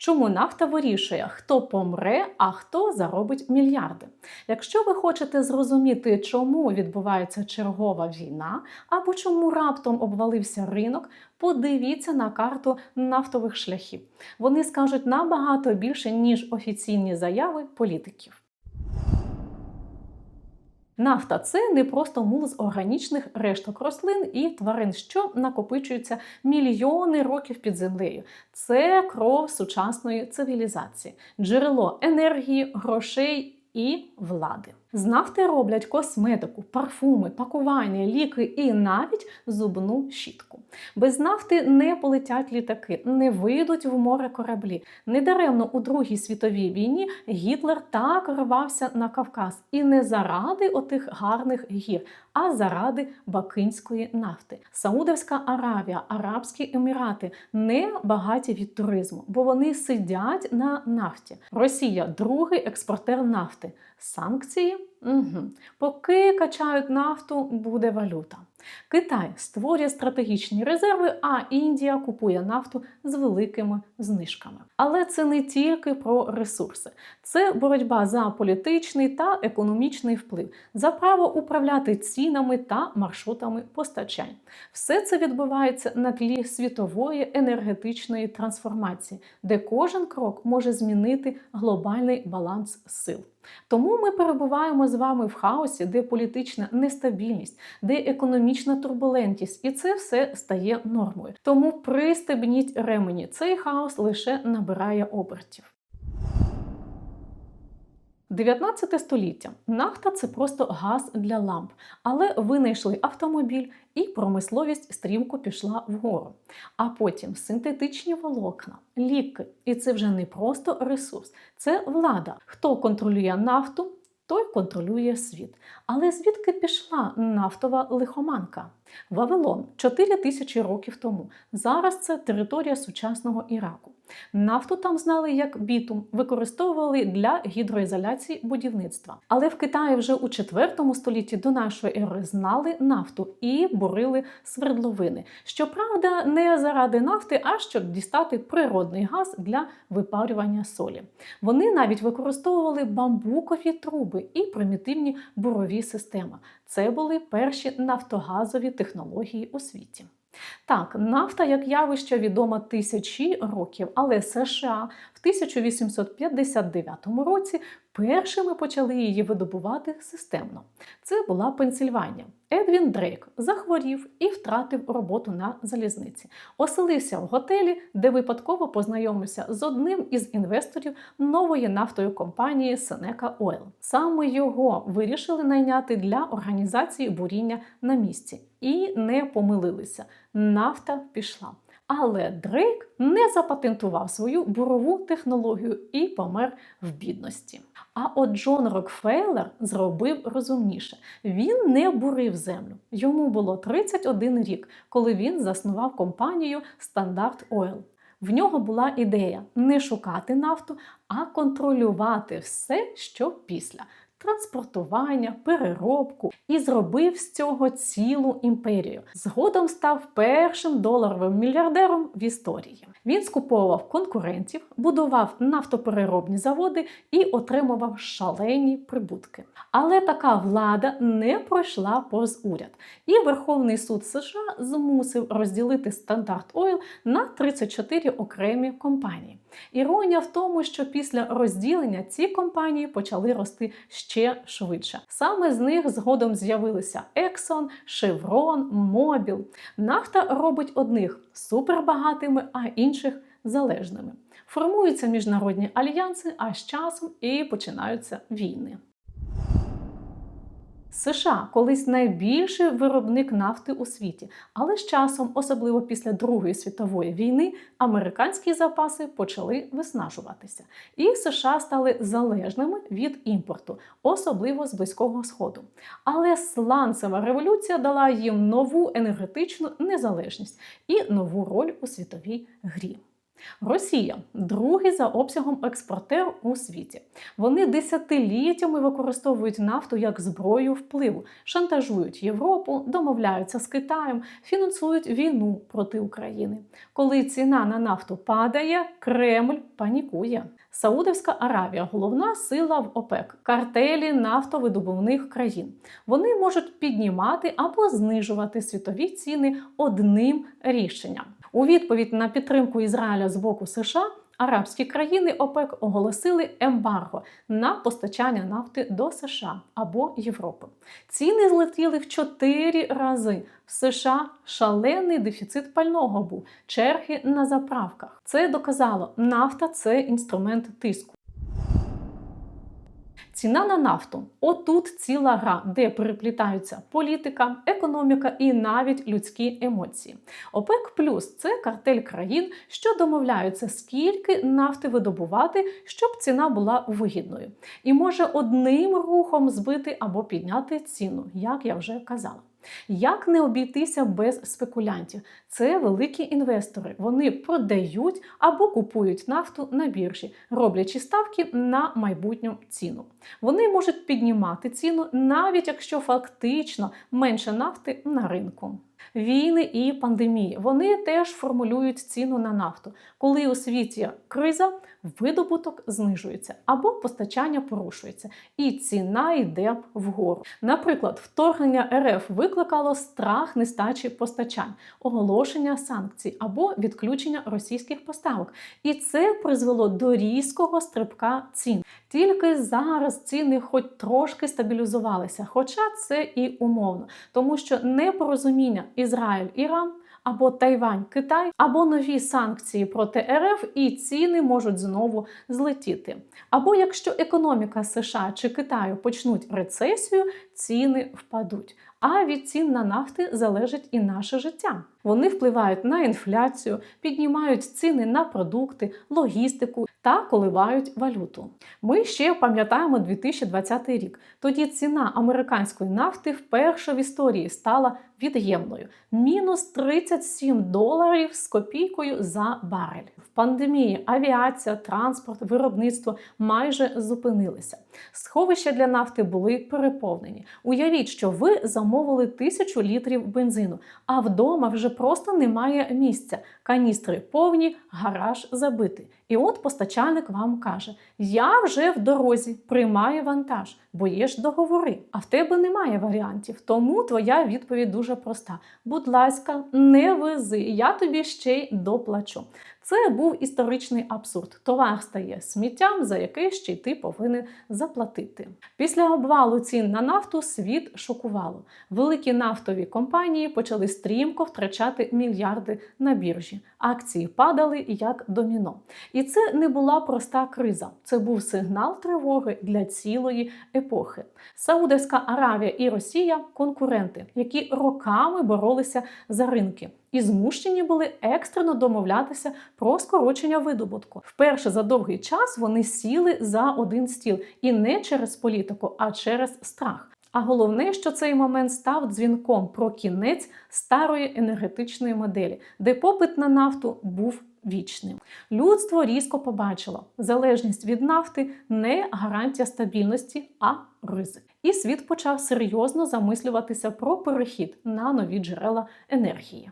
Чому нафта вирішує, хто помре, а хто заробить мільярди? Якщо ви хочете зрозуміти, чому відбувається чергова війна, або чому раптом обвалився ринок, подивіться на карту нафтових шляхів. Вони скажуть набагато більше, ніж офіційні заяви політиків. Нафта це не просто мул з органічних решток рослин і тварин, що накопичуються мільйони років під землею. Це кров сучасної цивілізації, джерело енергії, грошей і влади. З нафти роблять косметику, парфуми, пакування, ліки і навіть зубну щітку. Без нафти не полетять літаки, не вийдуть в море кораблі. Недаремно у Другій світовій війні Гітлер так рвався на Кавказ і не заради отих гарних гір, а заради бакинської нафти. Саудовська Аравія, Арабські Емірати не багаті від туризму, бо вони сидять на нафті. Росія другий експортер нафти. Санкції? Угу. Поки качають нафту, буде валюта. Китай створює стратегічні резерви, а Індія купує нафту з великими знижками. Але це не тільки про ресурси, це боротьба за політичний та економічний вплив, за право управляти цінами та маршрутами постачань. Все це відбувається на тлі світової енергетичної трансформації, де кожен крок може змінити глобальний баланс сил. Тому ми перебуваємо з вами в хаосі, де політична нестабільність, де економічна турбулентність, і це все стає нормою. Тому пристебніть ремені. Цей хаос лише набирає обертів. 19 століття нафта це просто газ для ламп, але винайшли автомобіль і промисловість стрімко пішла вгору. А потім синтетичні волокна, ліки. І це вже не просто ресурс, це влада. Хто контролює нафту, той контролює світ. Але звідки пішла нафтова лихоманка? Вавилон 4 тисячі років тому. Зараз це територія сучасного Іраку. Нафту там знали як бітум, використовували для гідроізоляції будівництва. Але в Китаї вже у 4 столітті до нашої ери знали нафту і бурили свердловини. Щоправда, не заради нафти, а щоб дістати природний газ для випарювання солі. Вони навіть використовували бамбукові труби і примітивні бурові системи. Це були перші нафтогазові технології у світі. Так, нафта як явище відома тисячі років, але США в 1859 році першими почали її видобувати системно. Це була Пенсільванія. Едвін Дрейк захворів і втратив роботу на залізниці. Оселився в готелі, де випадково познайомився з одним із інвесторів нової нафтою компанії Seneca Oil. Саме його вирішили найняти для організації буріння на місці і не помилилися. Нафта пішла. Але Дрейк не запатентував свою бурову технологію і помер в бідності. А от Джон Рокфеллер зробив розумніше: він не бурив землю. Йому було 31 рік, коли він заснував компанію Standard Oil. В нього була ідея не шукати нафту, а контролювати все, що після транспортування, переробку і зробив з цього цілу імперію. Згодом став першим доларовим мільярдером в історії. Він скуповував конкурентів, будував нафтопереробні заводи і отримував шалені прибутки. Але така влада не пройшла повз уряд. І Верховний суд США змусив розділити стандарт Ойл на 34 окремі компанії. Іронія в тому, що після розділення ці компанії почали рости ще швидше. Саме з них згодом з'явилися Exxon, Chevron, Mobil. Нафта робить одних супербагатими, а інших залежними. Формуються міжнародні альянси, а з часом і починаються війни. США колись найбільший виробник нафти у світі, але з часом, особливо після Другої світової війни, американські запаси почали виснажуватися, і США стали залежними від імпорту, особливо з близького сходу. Але сланцева революція дала їм нову енергетичну незалежність і нову роль у світовій грі. Росія другий за обсягом експортер у світі. Вони десятиліттями використовують нафту як зброю впливу, шантажують Європу, домовляються з Китаєм, фінансують війну проти України. Коли ціна на нафту падає, Кремль панікує. Саудовська Аравія головна сила в ОПЕК, картелі нафтовидобувних країн. Вони можуть піднімати або знижувати світові ціни одним рішенням. У відповідь на підтримку Ізраїля з боку США. Арабські країни ОПЕК оголосили ембарго на постачання нафти до США або Європи. Ціни злетіли в 4 рази. В США шалений дефіцит пального був, черги на заправках. Це доказало, нафта це інструмент тиску. Ціна на нафту отут ціла гра, де переплітаються політика, економіка і навіть людські емоції. ОПЕК плюс це картель країн, що домовляються, скільки нафти видобувати, щоб ціна була вигідною, і може одним рухом збити або підняти ціну, як я вже казала. Як не обійтися без спекулянтів? Це великі інвестори. Вони продають або купують нафту на біржі, роблячи ставки на майбутню ціну. Вони можуть піднімати ціну, навіть якщо фактично менше нафти на ринку. Війни і пандемії вони теж формулюють ціну на нафту. Коли у світі криза, видобуток знижується або постачання порушується, і ціна йде вгору. Наприклад, вторгнення РФ викликало страх нестачі постачань, оголошення санкцій або відключення російських поставок. І це призвело до різкого стрибка цін. Тільки зараз ціни хоч трошки стабілізувалися, хоча це і умовно, тому що непорозуміння Ізраїль, Іран. Або Тайвань, Китай, або нові санкції проти РФ, і ціни можуть знову злетіти. Або якщо економіка США чи Китаю почнуть рецесію, ціни впадуть. А від цін на нафти залежить і наше життя. Вони впливають на інфляцію, піднімають ціни на продукти, логістику та коливають валюту. Ми ще пам'ятаємо 2020 рік. Тоді ціна американської нафти вперше в історії стала від'ємною мінус 37 доларів з копійкою за барель. В пандемії авіація, транспорт, виробництво майже зупинилися. Сховища для нафти були переповнені. Уявіть, що ви замовили тисячу літрів бензину, а вдома вже просто немає місця. Каністри повні, гараж забитий. І от постачальник вам каже: Я вже в дорозі, приймаю вантаж, бо є ж договори, а в тебе немає варіантів. Тому твоя відповідь дуже проста: будь ласка, не вези, я тобі ще й доплачу. Це був історичний абсурд. Товар стає сміттям, за яке ще й ти повинен заплатити. Після обвалу цін на нафту світ шокувало. Великі нафтові компанії почали стрімко втрачати мільярди на біржі. Акції падали як доміно. І це не була проста криза. Це був сигнал тривоги для цілої епохи. Саудовська Аравія і Росія конкуренти, які роками боролися за ринки і змушені були екстрено домовлятися про скорочення видобутку. Вперше за довгий час вони сіли за один стіл і не через політику, а через страх. А головне, що цей момент став дзвінком про кінець старої енергетичної моделі, де попит на нафту був вічним. Людство різко побачило, залежність від нафти не гарантія стабільності, а ризик. І світ почав серйозно замислюватися про перехід на нові джерела енергії.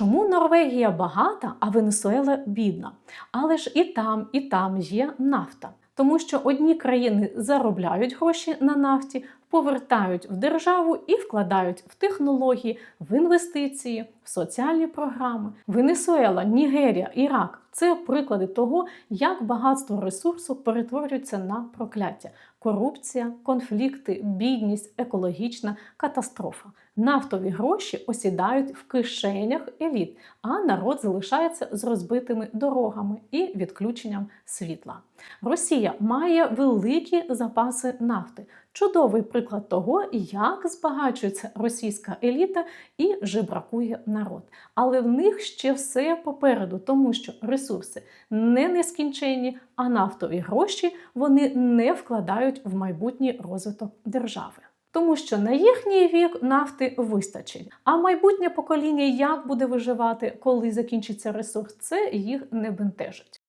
Чому Норвегія багата, а Венесуела бідна? Але ж і там, і там є нафта. Тому що одні країни заробляють гроші на нафті, повертають в державу і вкладають в технології, в інвестиції, в соціальні програми. Венесуела, Нігерія, Ірак це приклади того, як багатство ресурсу перетворюється на прокляття. Корупція, конфлікти, бідність, екологічна катастрофа. Нафтові гроші осідають в кишенях еліт, а народ залишається з розбитими дорогами і відключенням світла. Росія має великі запаси нафти. Чудовий приклад того, як збагачується російська еліта і жебракує народ. Але в них ще все попереду, тому що ресурси не нескінченні, а нафтові гроші вони не вкладають в майбутній розвиток держави. Тому що на їхній вік нафти вистачить. А майбутнє покоління як буде виживати, коли закінчиться ресурс, це їх не бентежить.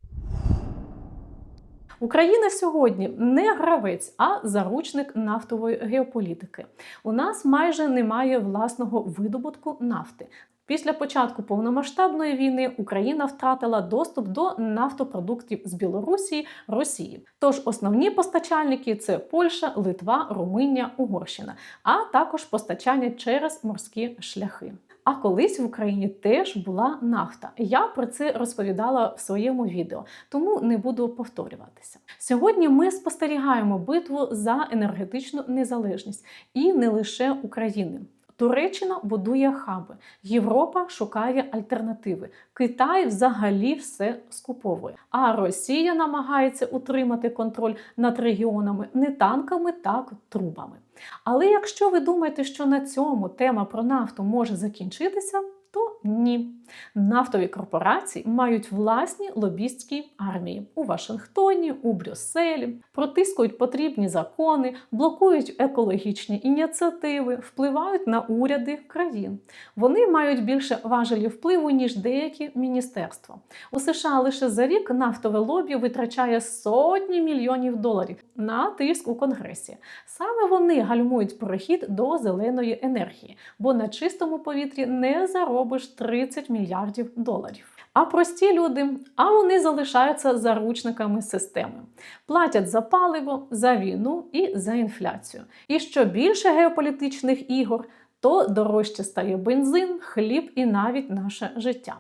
Україна сьогодні не гравець, а заручник нафтової геополітики. У нас майже немає власного видобутку нафти. Після початку повномасштабної війни Україна втратила доступ до нафтопродуктів з Білорусі Росії. Тож основні постачальники це Польща, Литва, Румунія, Угорщина, а також постачання через морські шляхи. А колись в Україні теж була нафта. Я про це розповідала в своєму відео, тому не буду повторюватися. Сьогодні ми спостерігаємо битву за енергетичну незалежність і не лише України. Туреччина будує хаби, Європа шукає альтернативи. Китай взагалі все скуповує. А Росія намагається утримати контроль над регіонами не танками, так трубами. Але якщо ви думаєте, що на цьому тема про нафту може закінчитися, то ні. Нафтові корпорації мають власні лобістські армії у Вашингтоні, у Брюсселі, протискують потрібні закони, блокують екологічні ініціативи, впливають на уряди країн. Вони мають більше важелі впливу, ніж деякі міністерства. У США лише за рік нафтове лобі витрачає сотні мільйонів доларів на тиск у Конгресі. Саме вони гальмують перехід до зеленої енергії, бо на чистому повітрі не заробиш 30 мільярдів доларів. А прості люди, а вони залишаються заручниками системи, платять за паливо, за війну і за інфляцію. І що більше геополітичних ігор, то дорожче стає бензин, хліб і навіть наше життя.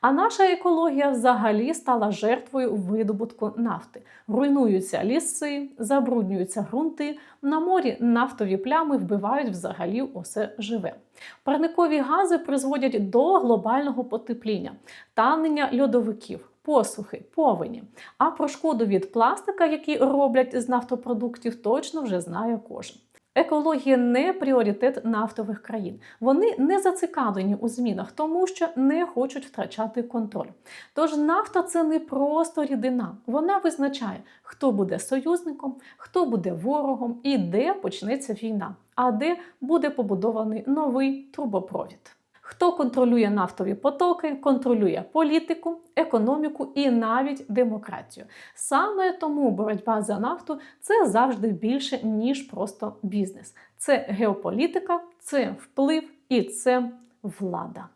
А наша екологія взагалі стала жертвою видобутку нафти. Руйнуються ліси, забруднюються ґрунти, на морі нафтові плями вбивають взагалі усе живе. Парникові гази призводять до глобального потепління, танення льодовиків. Посухи, повені. А про шкоду від пластика, які роблять з нафтопродуктів, точно вже знає кожен. Екологія не пріоритет нафтових країн. Вони не зацікавлені у змінах, тому що не хочуть втрачати контроль. Тож нафта це не просто рідина. Вона визначає, хто буде союзником, хто буде ворогом і де почнеться війна, а де буде побудований новий трубопровід. Хто контролює нафтові потоки, контролює політику, економіку і навіть демократію. Саме тому боротьба за нафту це завжди більше, ніж просто бізнес. Це геополітика, це вплив і це влада.